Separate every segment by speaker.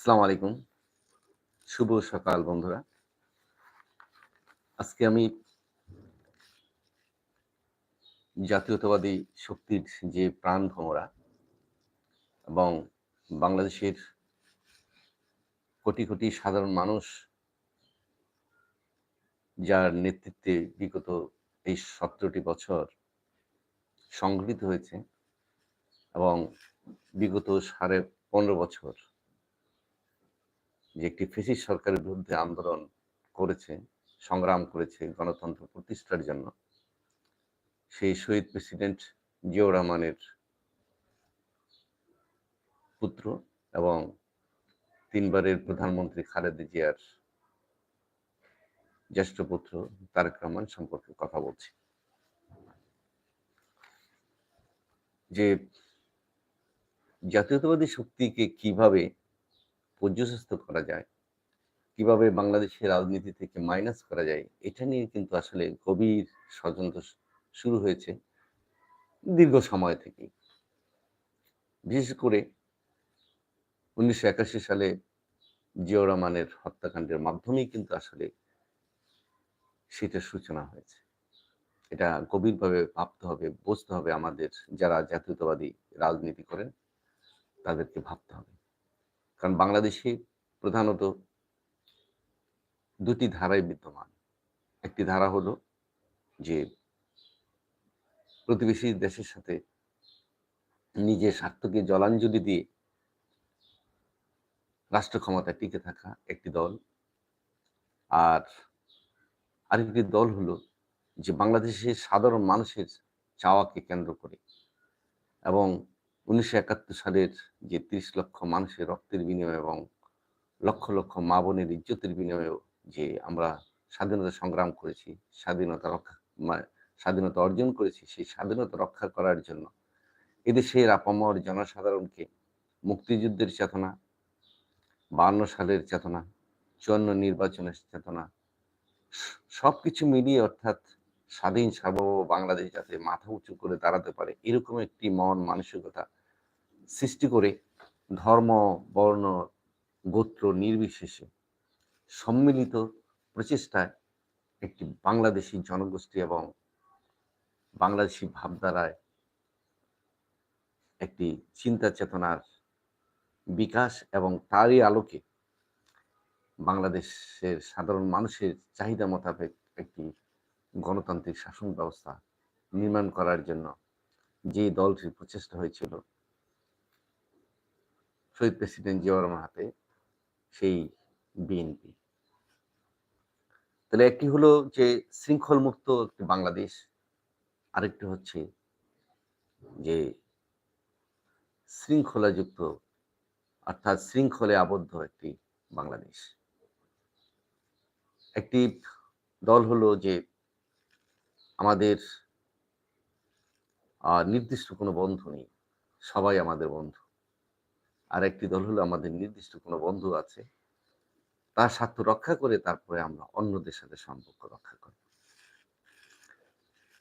Speaker 1: আসসালামু আলাইকুম। শুভ সকাল, বন্ধুরা। আজকে আমি জাতীয়তাবাদী শক্তির যে প্রাণ ভ্রমরা এবং বাংলাদেশের কোটি কোটি সাধারণ মানুষ যার নেতৃত্বে বিগত এই সতেরোটি বছর সংগঠিত হয়েছে এবং বিগত সাড়ে পনেরো বছর যে একটি ফেসিস সরকারের বিরুদ্ধে আন্দোলন করেছে, সংগ্রাম করেছে গণতন্ত্র প্রতিষ্ঠার জন্য, সেই শহীদ প্রেসিডেন্ট জিয়াউর রহমানের পুত্র এবং তিনবারের প্রধানমন্ত্রী খালেদা জিয়ার জ্যেষ্ঠ পুত্র তারেক রহমান সম্পর্কে কথা বলছি। যে জাতীয়তাবাদী শক্তিকে কীভাবে পর্যস্ত করা যায়। কীভাবে বাংলাদেশের রাজনীতি থেকে মাইনাস করা যায়, এটা নিয়ে কিন্তু আসলে গভীর ষড়যন্ত্র শুরু হয়েছে দীর্ঘ সময় থেকে বিশেষ করে উনিশশো একাশি সালে জিয়াউর রহমানের হত্যাকাণ্ডের মাধ্যমেই কিন্তু আসলে সেটার সূচনা হয়েছে। এটা গভীরভাবে ভাবতে হবে, বুঝতে হবে আমাদের যারা জাতীয়তাবাদী রাজনীতি করেন, তাদেরকে ভাবতে হবে। কারণ বাংলাদেশে প্রধানত দুটি ধারায় বিদ্যমান। একটি ধারা হলো যে প্রতিবেশী দেশের সাথে নিজের স্বার্থকে জলাঞ্জলি দিয়ে রাষ্ট্র ক্ষমতায় টিকে থাকা একটি দল। আর আরেকটি দল হলো যে বাংলাদেশের সাধারণ মানুষের চাওয়াকে কেন্দ্র করে। এবং উনিশশো একাত্তর সালের যে তিরিশ লক্ষ মানুষের রক্তের বিনিময়ে এবং লক্ষ লক্ষ মা বোনের ইজ্জতের বিনিময়েও যে আমরা স্বাধীনতা সংগ্রাম করেছি, স্বাধীনতা রক্ষা স্বাধীনতা অর্জন করেছি, সেই স্বাধীনতা রক্ষা করার জন্য এদেশের আপামর জনসাধারণকে মুক্তিযুদ্ধের চেতনা, বান্ন সালের চেতনা, চুয়ান্ন নির্বাচনের চেতনা সব কিছু মিলিয়ে অর্থাৎ স্বাধীন সার্বভৌম বাংলাদেশ যাতে মাথা উঁচু করে দাঁড়াতে পারে, এরকম একটি মন মানসিকতা সৃষ্টি করে ধর্ম, বর্ণ, গোত্র নির্বিশেষে সম্মিলিত প্রচেষ্টায় একটি বাংলাদেশি জনগোষ্ঠী এবং বাংলাদেশি ভাবধারায় একটি চিন্তা চেতনার বিকাশ এবং তারই আলোকে বাংলাদেশের সাধারণ মানুষের চাহিদা মোতাবেক একটি গণতান্ত্রিক শাসন ব্যবস্থা নির্মাণ করার জন্য যে দলটির প্রচেষ্টা হয়েছিল শহীদ প্রেসিডেন্ট জিয়াউর রহমান হাতে সেই বিএনপি। তাহলে একটি হলো যে শৃঙ্খল মুক্ত একটি বাংলাদেশ, আরেকটি হচ্ছে যে শৃঙ্খলাযুক্ত, অর্থাৎ শৃঙ্খলে আবদ্ধ একটি বাংলাদেশ। একটি দল হলো যে আমাদের নির্দিষ্ট কোনো বন্ধু নেই, সবাই আমাদের বন্ধু। আর একটি দল হলো আমাদের নির্দিষ্ট কোনো বন্ধু আছে। তার স্বার্থ রক্ষা করে তারপরে আমরা অন্যদের সাথে সম্পর্ক রক্ষা করি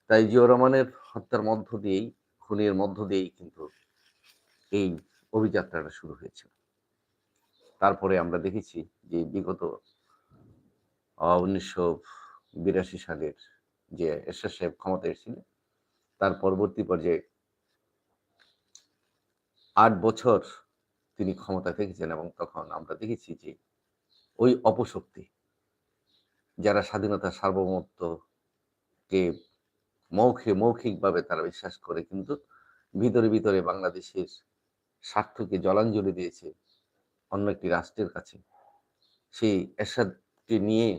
Speaker 1: তাই জিও রহমানের হত্যার মধ্য দিয়েই, খুনের মধ্য দিয়েই কিন্তু এই অভিযাত্রাটা শুরু হয়েছিল তারপরে আমরা দেখেছি যে বিগত উনিশশো বিরাশি সালের যে এরশাদ সাহেব ক্ষমতায় এসেছিলেন, তার পরবর্তী পর্যায়ে আট বছর তিনি ক্ষমতা থেকেছেন এবং তখন আমরা দেখেছি যে ওই অপশক্তি যারা স্বাধীনতা সার্বভৌমত্বকে মৌখে মৌখিকভাবে তারা বিশ্বাস করে, কিন্তু ভিতরে ভিতরে বাংলাদেশের স্বার্থকে জলাঞ্জলি দিয়েছে অন্য একটি রাষ্ট্রের কাছে, সেই এরশাদকে নিয়ে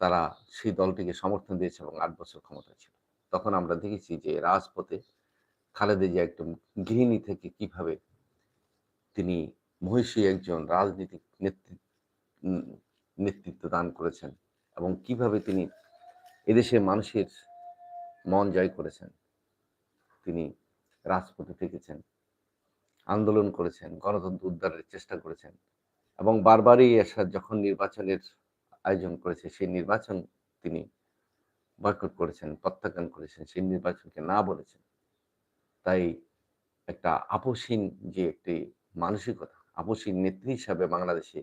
Speaker 1: তারা সেই দলটিকে সমর্থন দিয়েছে এবং আট বছর ক্ষমতা ছিল। তখন আমরা দেখেছি যে রাজপথে খালেদা জিয়া একদম গৃহিণী থেকে কীভাবে তিনি মহিষী একজন রাজনীতিক নেতৃত্ব দান করেছেন এবং কীভাবে তিনি এদেশের মানুষের মন জয় করেছেন। তিনি রাজপথে থেকেছেন, আন্দোলন করেছেন, গণতন্ত্র উদ্ধারের চেষ্টা করেছেন এবং বারবারই এসা যখন নির্বাচনের আয়োজন করেছে, সেই নির্বাচন তিনি বয়কট করেছেন, প্রত্যাখ্যান করেছেন, সেই নির্বাচনকে না বলেছেন। তাই একটা আপোষহীন যে একটি মানসিকতা। আপসী নেত্রী হিসাবে বাংলাদেশে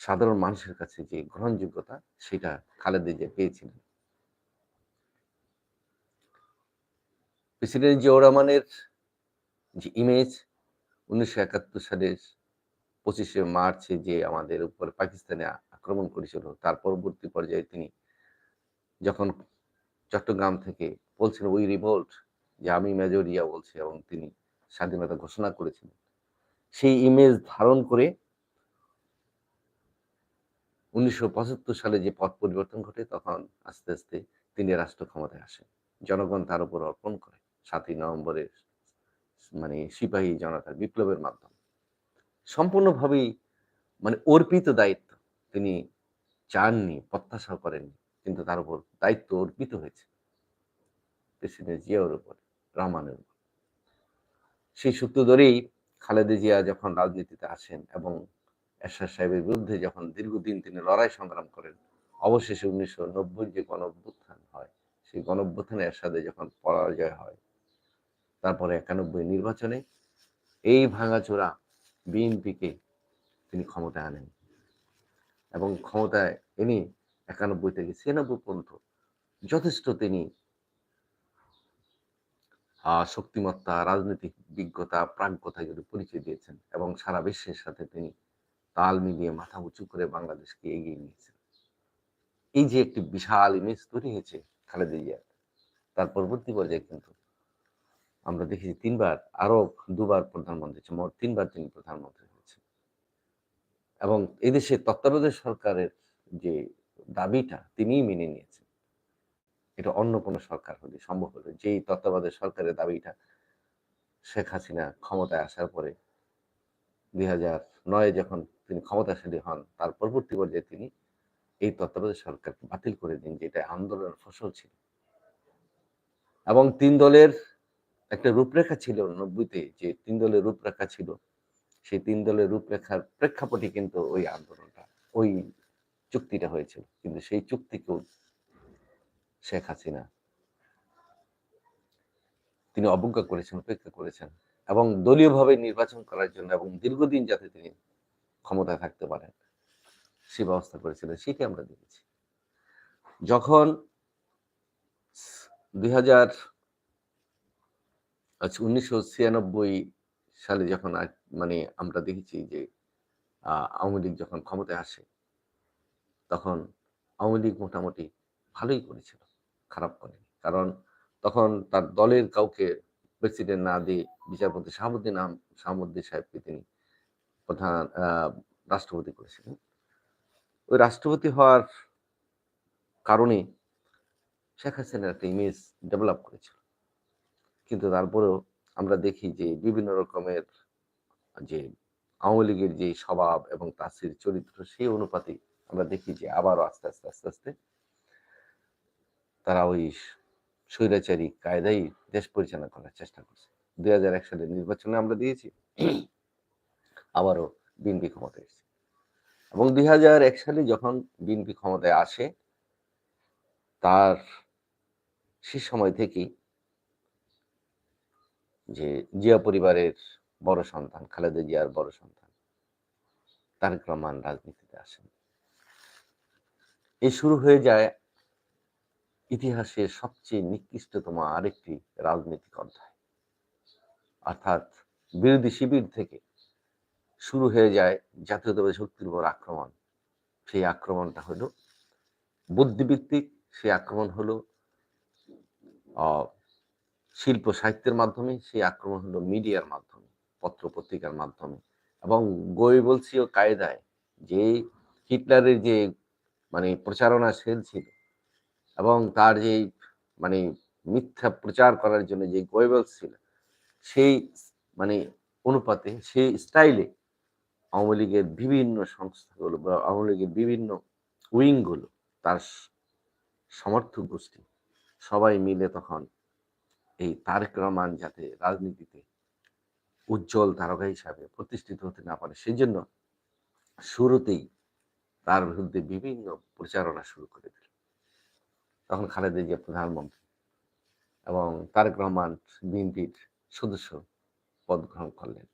Speaker 1: সাধারণ মানুষের কাছে যে গ্রহণযোগ্যতা, সেটা খালেদা জিয়া পেয়েছিলেন। প্রেসিডেন্ট জিয়াউর রহমানের যে ইমেজ উনিশশো একাত্তর সালের পঁচিশে মার্চে যে আমাদের উপর পাকিস্তানে আক্রমণ করেছিল, তার পরবর্তী পর্যায়ে তিনি যখন চট্টগ্রাম থেকে বলছেন উই রিভোল্ট যে আমি মেজর ইয়া বলছি এবং তিনি স্বাধীনতা ঘোষণা করেছিলেন সেই ইমেজ ধারণ করে উনিশশো পঁচাত্তর সালে যে পথ পরিবর্তন ঘটে, তখন আস্তে আস্তে তিনি রাষ্ট্র ক্ষমতায় আসেন। জনগণ তার উপর অর্পণ করে। সাতই নভেম্বরের মানে সিপাহী জনতার বিপ্লবের মাধ্যমে। সম্পূর্ণভাবেই মানে অর্পিত দায়িত্ব তিনি চাননি প্রত্যাশা করেননি, কিন্তু তার উপর দায়িত্ব অর্পিত হয়েছে। প্রেসিডেন্ট জিয়াউর উপর, রহমানের উপর। সেই সূত্র ধরেই খালেদা জিয়া যখন রাজনীতিতে আসেন এবং এরশাদ সাহেবের বিরুদ্ধে যখন দীর্ঘদিন তিনি লড়াই সংগ্রাম করেন, অবশেষে উনিশশো নব্বই যে গণ অভ্যুত্থান হয়, সেই গণ অভ্যুত্থানে এরশাদে যখন পরাজয় হয়, তারপরে একানব্বই নির্বাচনে এই ভাঙাচোরা বিএনপিকে তিনি ক্ষমতায় আনেন এবং ক্ষমতায় এনে একানব্বই থেকে ছিয়ানব্বই পর্যন্ত যথেষ্ট তিনি শক্তিমত্তা, রাজনৈতিক বিজ্ঞতা প্রাজ্ঞতা এগুলো পরিচয় দিয়েছেন এবং সারা বিশ্বের সাথে তিনি তাল মিলিয়ে মাথা উঁচু করে বাংলাদেশকে এগিয়ে নিয়েছেন। এই যে একটি বিশাল ইমেজ তৈরি হয়েছে খালেদা জিয়ার তার পরবর্তী পর্যায়ে কিন্তু আমরা দেখেছি তিনবার আরও দুবার প্রধানমন্ত্রী মোট তিনবার তিনি প্রধানমন্ত্রী হয়েছেন। এবং এদেশে তত্ত্বাবধায়ক সরকারের যে দাবিটা তিনিই মেনে নিয়েছেন। এটা অন্য কোনো সরকার হলে সম্ভব হলে। যেই তত্ত্বাবধায়ক সরকারের দাবিটা শেখ হাসিনা ক্ষমতায় আসার পরে দুই হাজার নয়ে যখন তিনি ক্ষমতাশালী হন, তার পরবর্তী পর্যায়ে তিনি এই তত্ত্বাবধায়ক সরকারকে বাতিল করে দিন, যেটা আন্দোলনের ফসল ছিল। এবং তিন দলের একটা রূপরেখা ছিল নব্বইতে, যে তিন দলের রূপরেখা ছিল, সেই তিন দলের রূপরেখার প্রেক্ষাপটে কিন্তু ওই আন্দোলনটা, ওই চুক্তিটা হয়েছিল। কিন্তু সেই চুক্তিকেও শেখ হাসিনা। তিনি অবজ্ঞা করেছেন উপেক্ষা করেছেন এবং দলীয়ভাবে নির্বাচন করার জন্য এবং দীর্ঘদিন যাতে তিনি ক্ষমতায় থাকতে পারেন, সে ব্যবস্থা করেছিলেন, সেটি আমরা দেখেছি। যখন দুই হাজার আচ্ছা উনিশশো ছিয়ানব্বই সালে যখন মানে আমরা দেখেছি যে আওয়ামী লীগ যখন ক্ষমতায় আসে, তখন আওয়ামী লীগ মোটামুটি ভালোই করেছিল। খারাপ করেনি। কারণ তখন তার দলের কাউকে প্রেসিডেন্ট না দিয়ে বিচারপতি শাহাবুদ্দিন শাহাবুদ্দিন সাহেবকে তিনি প্রধান রাষ্ট্রপতি করেছিলেন। ওই রাষ্ট্রপতি হওয়ার কারণে শেখ হাসিনার একটা ইমেজ ডেভেলপ করেছিল। কিন্তু তারপরেও আমরা দেখি যে বিভিন্ন রকমের যে আওয়ামী লীগের যে স্বভাব এবং তাসির চরিত্র সেই অনুপাতে আমরা দেখি যে আবারও আস্তে আস্তে আস্তে আস্তে তারা ওই স্বৈরাচারী কায়দাই দেশ পরিচালনা করার চেষ্টা করছে। দুই হাজার এক সালের নির্বাচনে আমরা দিয়েছি, আবারও বিএনপি ক্ষমতায় এসেছে। এবং দুই হাজার এক সালে যখন বিএনপি ক্ষমতায় আসে, তার সে সময় থেকেই যে জিয়া পরিবারের বড় সন্তান, খালেদা জিয়ার বড় সন্তান, তারেক রহমান রাজনীতিতে আসেন। এই শুরু হয়ে যায় ইতিহাসের সবচেয়ে নিকৃষ্টতম আরেকটি রাজনৈতিক অধ্যায়। অর্থাৎ বিরোধী শিবির থেকে শুরু হয়ে যায় জাতীয়তাবাদী শক্তির উপর আক্রমণ। সেই আক্রমণটা হলো বুদ্ধিভিত্তিক সেই আক্রমণ হলো শিল্প সাহিত্যের মাধ্যমে, সেই আক্রমণ হলো মিডিয়ার মাধ্যমে, পত্র পত্রিকার মাধ্যমে। এবং বলছিও কায়দায় যে হিটলারের যে মানে প্রচারণা সেল ছিল এবং তার যে মানে মিথ্যা প্রচার করার জন্য যে গোয়েবলস ছিল, সেই মানে অনুপাতে, সেই স্টাইলে আওয়ামী লীগের বিভিন্ন সংস্থাগুলো বা আওয়ামী লীগের বিভিন্ন উইংগুলো, তার সমর্থক গোষ্ঠী সবাই মিলে তখন এই তারেক রহমান যাতে রাজনীতিতে উজ্জ্বল তারকা হিসাবে প্রতিষ্ঠিত হতে না পারে, সেজন্য শুরুতেই তার বিরুদ্ধে বিভিন্ন প্রচারণা শুরু করে দিল। তখন খালেদা জিয়া প্রধানমন্ত্রী এবং তারেক রহমান বিএনপির সদস্য পদ গ্রহণ করলেন।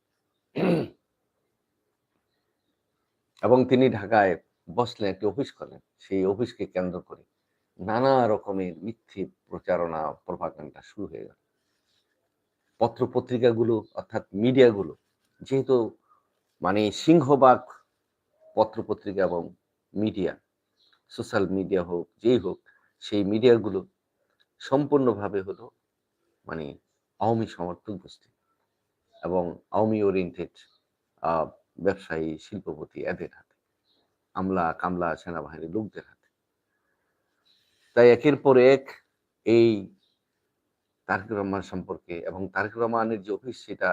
Speaker 1: এবং তিনি ঢাকায় বসলেন, একটি অফিস করেন সেই অফিসকে কেন্দ্র করে নানা রকমের মিথ্যে প্রচারণা, প্রভাকাণ্ডা শুরু হয়ে গেল। পত্র পত্রিকাগুলো অর্থাৎ মিডিয়াগুলো যেহেতু মানে সিংহবাগ পত্র পত্রিকা এবং মিডিয়া, সোশ্যাল মিডিয়া হোক, যেই হোক সেই মিডিয়াগুলো সম্পূর্ণভাবে হলো মানে আওয়ামী সমর্থক গোষ্ঠী এবং আওয়ামী ওরিয়েন্টেড ব্যবসায়ী, শিল্পপতি এদের হাতে, আমলা, কামলা সেনাবাহিনীর লোকদের হাতে। তাই একের পর এক এই তারেক রহমান সম্পর্কে এবং তারেক রহমানের যে অফিস সেটা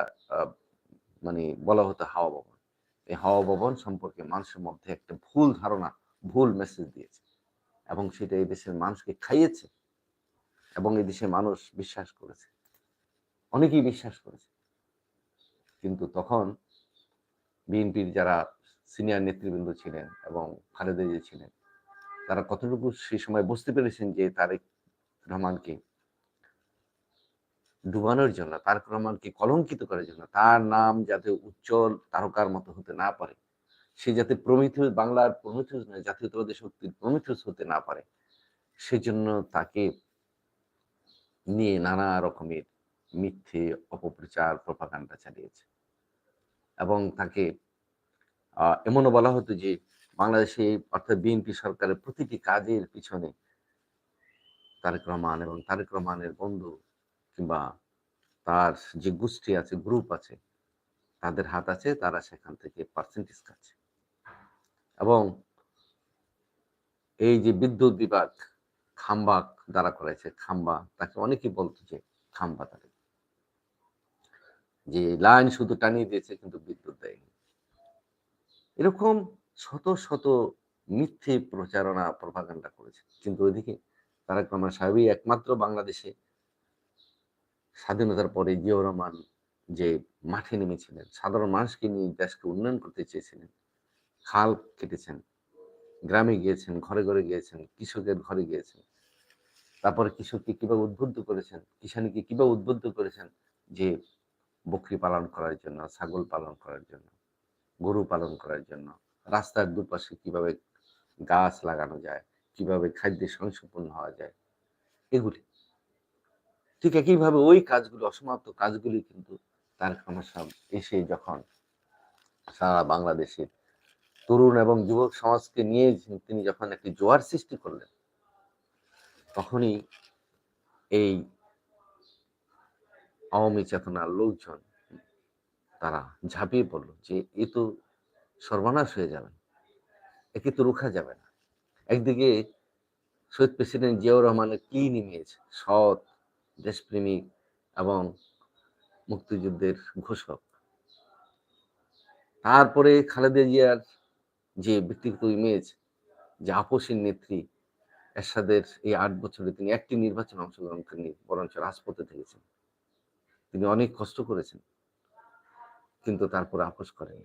Speaker 1: মানে বলা হতো হাওয়া ভবন। এই হাওয়া ভবন সম্পর্কে মানুষের মধ্যে একটা ভুল ধারণা, ভুল মেসেজ দিয়েছে। এবং সেটা এই দেশের মানুষকে খাইয়েছে এবং এই দেশের মানুষ বিশ্বাস করেছে। অনেকেই বিশ্বাস করেছে। কিন্তু তখন বিএনপির যারা সিনিয়র নেতৃবৃন্দ ছিলেন এবং খালেদা জিয়া ছিলেন, তারা কতটুকু সেই সময় বুঝতে পেরেছেন যে তারেক রহমানকে ডুবানোর জন্য, তারেক রহমানকে কলঙ্কিত করার জন্য, তার নাম যাতে উজ্জ্বল তারকার মতো হতে না পারে সে যাতে প্রমিথিউস বাংলার প্রমিথিউস নয়, জাতীয়তাবাদী শক্তির প্রমিথিউস হতে না পারে, সেজন্য তাকে নিয়ে নানা রকমের মিথ্যে, অপপ্রচার প্রপাগান্ডা চালিয়েছে। এবং তাকে এমনও বলা হতো যে, বাংলাদেশে অর্থাৎ বিএনপি সরকারের প্রতিটি কাজের পিছনে তারেক রহমান এবং তারেক রহমানের বন্ধু কিংবা তার যে গোষ্ঠী আছে গ্রুপ আছে, তাদের হাত আছে, তারা সেখান থেকে পার্সেন্টেজ খাচ্ছে। এবং এই যে বিদ্যুৎ বিভাগ খাম্বা দ্বারা করেছে, খাম্বা, তাকে অনেকেই বলতো যে খাম্বা তাদের যে লাইন শুধু টানিয়ে দিয়েছে কিন্তু বিদ্যুৎ দেয়নি। এরকম শত শত মিথ্যে প্রচারণা প্রভাকাণ্ডা করেছে। কিন্তু ওইদিকে তারেক রহমান সাহেবই একমাত্র বাংলাদেশে স্বাধীনতার পরে জিয়াউর রহমান যে মাঠে নেমেছিলেন, সাধারণ মানুষকে নিয়ে দেশকে উন্নয়ন করতে চেয়েছিলেন খাল কেটেছেন। গ্রামে গিয়েছেন, ঘরে ঘরে গিয়েছেন, কৃষকের ঘরে গিয়েছেন। তারপরে কৃষককে কীভাবে উদ্বুদ্ধ করেছেন কিষানীকে কীভাবে উদ্বুদ্ধ করেছেন? যে বকরি পালন করার জন্য, ছাগল পালন করার জন্য, গরু পালন করার জন্য, রাস্তার দুপাশে কীভাবে গাছ লাগানো যায়, কীভাবে খাদ্যে সংসম্পন্ন হওয়া যায়, এগুলি। ঠিক একইভাবে ওই কাজগুলো, অসমাপ্ত কাজগুলি কিন্তু রহমান সাহেব এসে যখন সারা বাংলাদেশের তরুণ এবং যুবক সমাজকে নিয়ে তিনি যখন একটি জোয়ার সৃষ্টি করলেন, তখনই এই আওয়ামী চেতনার লোকজন তারা ঝাঁপিয়ে পড়ল যে এ তো সর্বনাশ হয়ে যাবে, একে তো রুখা যাবে না। একদিকে শহীদ প্রেসিডেন্ট জিয়াউর রহমানের কি ইমেজ সৎ, দেশপ্রেমিক এবং মুক্তিযুদ্ধের ঘোষক। তারপরে খালেদা জিয়ার যে ব্যক্তিগত ইমেজ, যে আপসীর নেত্রী, এরশাদের এই আট বছরে তিনি একটি নির্বাচন অংশগ্রহণ করেনি বরঞ্চ রাজপথে থেকেছেন। তিনি অনেক কষ্ট করেছেন, কিন্তু তারপর আপোষ করেন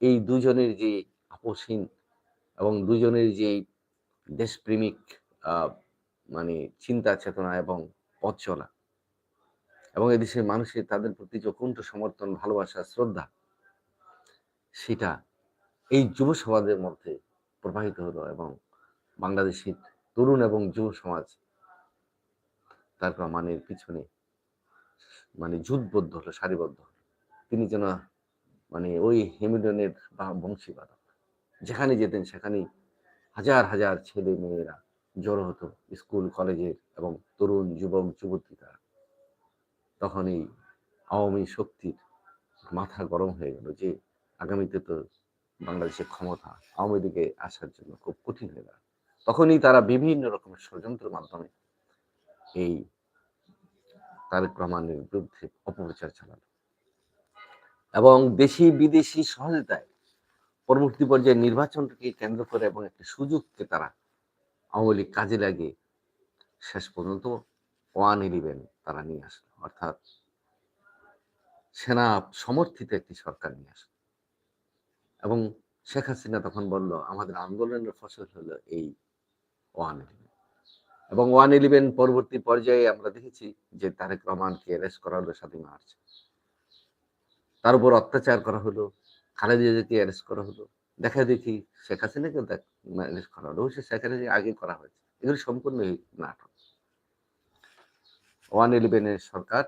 Speaker 1: এই দুজনের যে আপোষহীন এবং দুজনের যে দেশপ্রেমিক মানে চিন্তা চেতনা এবং পথ চলা এবং এদেশের মানুষের তাদের প্রতি যে অকুণ্ঠ সমর্থন, ভালোবাসা, শ্রদ্ধা, সেটা এই যুব সমাজের মধ্যে প্রবাহিত হলো এবং বাংলাদেশের তরুণ এবং যুব সমাজ তার রহমানের পিছনে মানে যুদ্ধবদ্ধ হলো, সারিবদ্ধ হলো। তিনি যেন মানে ওই হেমিডনের বংশীবাদক। যেখানে যেতেন সেখানেই হাজার হাজার ছেলে মেয়েরা জড়ো হতো স্কুল, কলেজের এবং তরুণ যুবক যুবতী তারা তখন এই আওয়ামী শক্তির মাথা গরম হয়ে গেল যে আগামীতে তো বাংলাদেশের ক্ষমতা আওয়ামী লীগে আসার জন্য খুব কঠিন হয়ে গেল তখনই তারা বিভিন্ন রকমের ষড়যন্ত্রের মাধ্যমে এই তারেক রহমানের বিরুদ্ধে অপপ্রচার চালালো। এবং দেশি বিদেশি সহযোগিতায় পরবর্তী পর্যায়ে নির্বাচনকে কেন্দ্র করে এবং একটি সুযোগকে তারা আওয়ামী লীগ কাজে লাগিয়ে শেষ পর্যন্ত ওয়ান ইলেভেন তারা নিয়ে আসলো। অর্থাৎ সেনা সমর্থিত একটি সরকার নিয়ে আসলো। এবং শেখ হাসিনা তখন বলল, আমাদের আন্দোলনের ফসল হলো এই ওয়ান ইলেভেন। এবং ওয়ান ইলেভেন পরবর্তী পর্যায়ে আমরা দেখেছি যে তারেক রহমানকে অ্যারেস্ট করা হলো সাতই মার্চ। তার উপর অত্যাচার করা হলো, খালেদা জিয়াকে অ্যারেস্ট করা হলো। দেখা দেখি শেখ হাসিনাকে দেখ ম্যানেজ করা হলো। অবশ্যই শেখ হাসিনা আগে করা হয়েছে। এগুলো সম্পূর্ণ নাটক। ওয়ান ইলেভেনের সরকার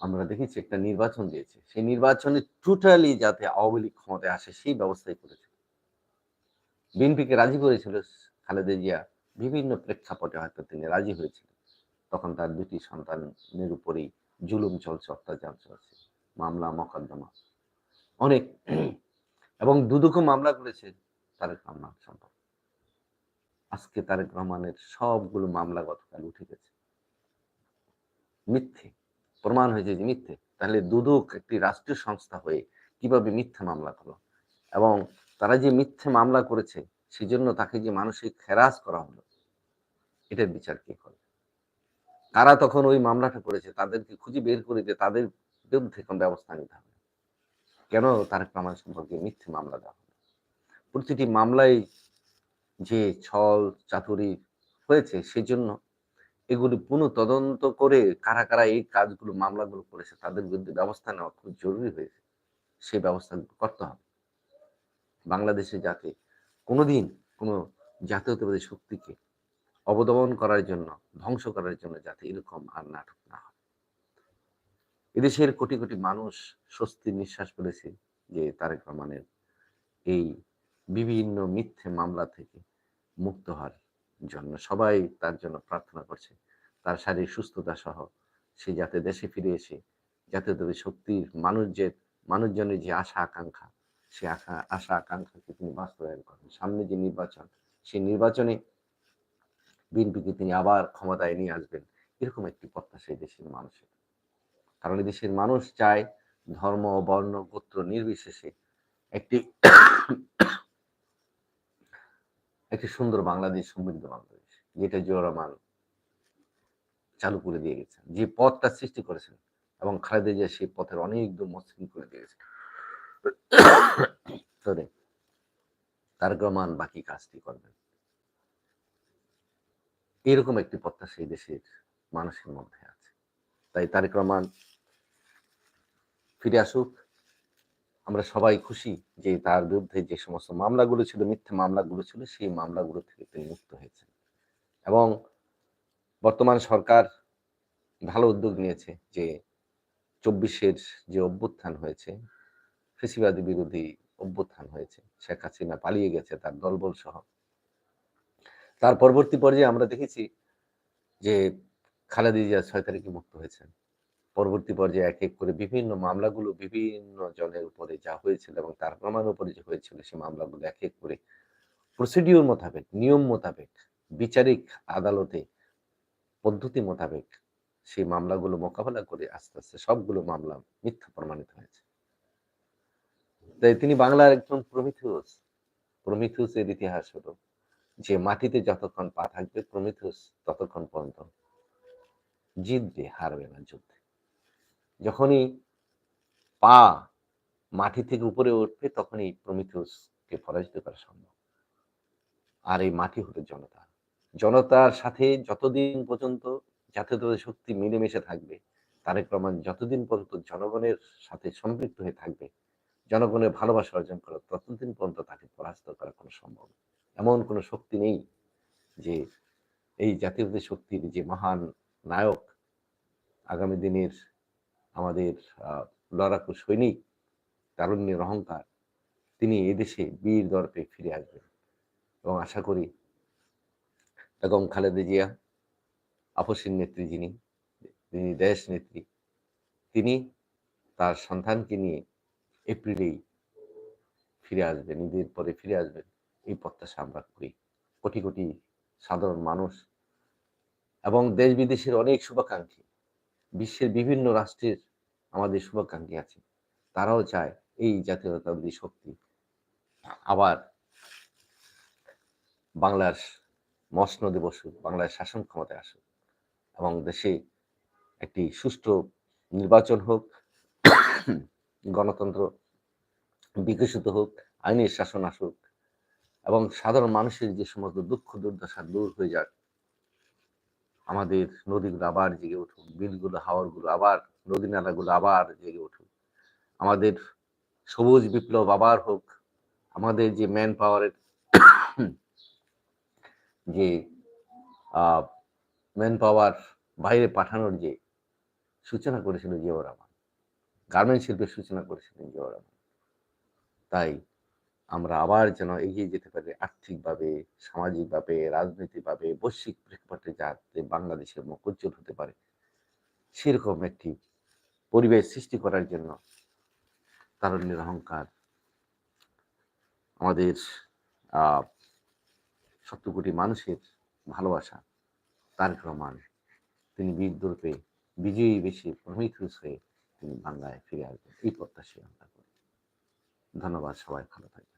Speaker 1: আমরা দেখেছি একটা নির্বাচন দিয়েছে। সেই নির্বাচনে টোটালি যাতে আওয়ামী লীগ ক্ষমতায় আসে, সেই ব্যবস্থাই করেছে। বিএনপিকে রাজি করেছিল খালেদা জিয়া, বিভিন্ন প্রেক্ষাপটে হয়তো তিনি রাজি হয়েছিলেন। তখন তার দুটি সন্তানের উপরেই জুলুম চলছে, অত্যাচার চলছে, মামলা, মকদ্দমা। অনেক এবং দুদুকও মামলা করেছে তারেক রহমান সম্পর্কে। আজকে তারেক রহমানের সবগুলো মামলা গতকাল উঠে গেছে। মিথ্যে। প্রমাণ হয়েছে যে মিথ্যে। তাহলে দুদক একটি রাষ্ট্রীয় সংস্থা হয়ে কীভাবে মিথ্যে মামলা করল? এবং তারা যে মিথ্যে মামলা করেছে, সেজন্য তাকে যে মানসিক হেরাস করা হলো, এটার বিচার কে করে? কারা তখন ওই মামলাটা করেছে, তাদেরকে খুঁজে বের করে দিয়ে তাদের বিরুদ্ধে কোন ব্যবস্থা নিতে হবে। কেন তারেক রহমান সম্পর্কে মিথ্যে মামলা দেওয়া হলো? প্রতিটি মামলায় যে ছল চাতুরি হয়েছে, সেজন্য এগুলি পুনঃ তদন্ত করে কারা কারা এই কাজগুলো, মামলাগুলো করেছে, তাদের বিরুদ্ধে ব্যবস্থা নেওয়া খুব জরুরি হয়েছে। সেই ব্যবস্থা করতে হবে। বাংলাদেশে যাতে কোনোদিন কোনো জাতীয়তাবাদী শক্তিকে অবদমন করার জন্য, ধ্বংস করার জন্য যাতে এরকম আর নাটক না হয়। এদেশের কোটি কোটি মানুষ স্বস্তির নিঃশ্বাস ফেলেছে যে তারেক রহমানের এই বিভিন্ন মিথ্যে মামলা থেকে মুক্ত হওয়ার জন্য সবাই তার জন্য প্রার্থনা করছে। তার শারীরিক সুস্থতা সহ সে যাতে দেশে ফিরে এসে, যাতে তাদের শক্তির মানুষ যে মানুষজনের যে আশা আকাঙ্ক্ষা, সে আশা আশা আকাঙ্ক্ষাকে তিনি বাস্তবায়ন করেন। সামনে যে নির্বাচন, সেই নির্বাচনে বিএনপিকে তিনি আবার ক্ষমতায় নিয়ে আসবেন, এরকম একটি প্রত্যাশা এই দেশের মানুষের। কারণ দেশের মানুষ চায় ধর্ম, বর্ণ, গোত্র নির্বিশেষে একটি একটি সুন্দর বাংলাদেশ সমৃদ্ধ বাংলাদেশ, যেটা জিয়া রহমান চালু করে দিয়ে গেছেন, যে পথটা সৃষ্টি করেছেন এবং খালেদা জিয়া সেই পথের অনেক দূর মসৃণ করে দিয়েছেন তারেক রহমান বাকি কাজটি করবেন। এরকম একটি প্রত্যাশা এই দেশের মানুষের মধ্যে আছে। তাই তারেক রহমান ফিরে আসুক। আমরা সবাই খুশি যে তার বিরুদ্ধে যে সমস্ত মামলাগুলো ছিল, মিথ্যে মামলাগুলো ছিল, সেই মামলাগুলো থেকে তিনি মুক্ত হয়েছেন। এবং বর্তমান সরকার ভালো উদ্যোগ নিয়েছে যে চব্বিশের যে অভ্যুত্থান হয়েছে কৃষিবাদী বিরোধী অভ্যুত্থান হয়েছে, শেখ হাসিনা পালিয়ে গেছে তার দলবল সহ। তার পরবর্তী পর্যায়ে আমরা দেখেছি যে খালেদা জিয়া ছয় তারিখে মুক্ত হয়েছেন। পরবর্তী পর্যায়ে এক এক করে বিভিন্ন মামলাগুলো বিভিন্ন জনের উপরে যা হয়েছিল এবং তার প্রমাণ উপরে যে হয়েছিল সেই মামলাগুলো এক এক করে প্রসিডিওর মোতাবেক, নিয়ম মোতাবেক, বিচারিক আদালতে পদ্ধতি মোতাবেক সেই মামলাগুলো মোকাবেলা করে আস্তে আস্তে সবগুলো মামলা মিথ্যা প্রমাণিত হয়েছে। তাই তিনি বাংলার একজন প্রমিথিউস। প্রমিথিউসের ইতিহাস হলো যে মাটিতে যতক্ষণ পা থাকবে, প্রমিথিউস ততক্ষণ পর্যন্ত জিতবে, হারবে না যুদ্ধে। যখনই পা মাটি থেকে উপরে উঠবে, তখনই প্রমিথিউসকে পরাজিত করা সম্ভব। আর এই মাটি হলো জনতা। জনতার সাথে যতদিন পর্যন্ত জাতীয়তাবাদী শক্তি মিলেমিশে থাকবে, তারেক রহমান যতদিন পর্যন্ত জনগণের সাথে সম্পৃক্ত হয়ে থাকবে, জনগণের ভালোবাসা অর্জন করা ততদিন পর্যন্ত তাকে পরাস্ত করা কোনো সম্ভব এমন কোনো শক্তি নেই যে এই জাতীয়তাবাদী শক্তির যে মহান নায়ক আগামী দিনের আমাদের লড়াকু সৈনিক তারুণ্যের অহংকার, তিনি এদেশে বীর দর্পে ফিরে আসবেন। এবং আশা করি বেগম খালেদা জিয়া, আপসীর নেত্রী যিনি তিনি দেশ নেত্রী, তিনি তার সন্তানকে নিয়ে এপ্রিলেই ফিরে আসবেন, ঈদের পরে ফিরে আসবেন। এই প্রত্যাশা আমরা করি। কোটি কোটি সাধারণ মানুষ এবং দেশ বিদেশের অনেক শুভাকাঙ্ক্ষী। বিশ্বের বিভিন্ন রাষ্ট্রের আমাদের শুভাকাঙ্ক্ষী আছে তারাও চায় এই জাতীয়তাবাদী শক্তি আবার বাংলার মসনদে বসুক, বাংলার শাসন ক্ষমতায় আসুক এবং দেশে একটি সুষ্ঠু নির্বাচন হোক, গণতন্ত্র বিকশিত হোক, আইনের শাসন আসুক এবং সাধারণ মানুষের যে সমস্ত দুঃখ, দুর্দশা দূর হয়ে যাক, আমাদের নদীগুলো আবার জেগে উঠুক, বিলগুলো হাওয়ারগুলো আবার নদী নালাগুলো আবার জেগে উঠুক। আমাদের সবুজ বিপ্লব আবার হোক, আমাদের যে ম্যান পাওয়ারের যে ম্যান পাওয়ার বাইরে পাঠানোর যে সূচনা করেছিল জিয়াউর রহমান গার্মেন্ট শিল্পের সূচনা করেছিলেন জিয়াউর রহমান। তাই আমরা আবার যেন এগিয়ে যেতে পারি আর্থিকভাবে, সামাজিকভাবে রাজনৈতিকভাবে বৈশ্বিক প্রেক্ষাপটে যাতে বাংলাদেশের মুখ উজ্জ্বল হতে পারে, সেরকম একটি পরিবেশ সৃষ্টি করার জন্য। তারুণ্যের অহংকার। আমাদের সত্তর কোটি মানুষের ভালোবাসা, তারেক রহমান, তিনি বীর দূরপে বিজয়ী বেশি প্রমিথুস হয়ে তিনি বাংলায় ফিরে আসবেন। এই প্রত্যাশী আমরা করি। ধন্যবাদ সবাই, ভালো থাকবেন।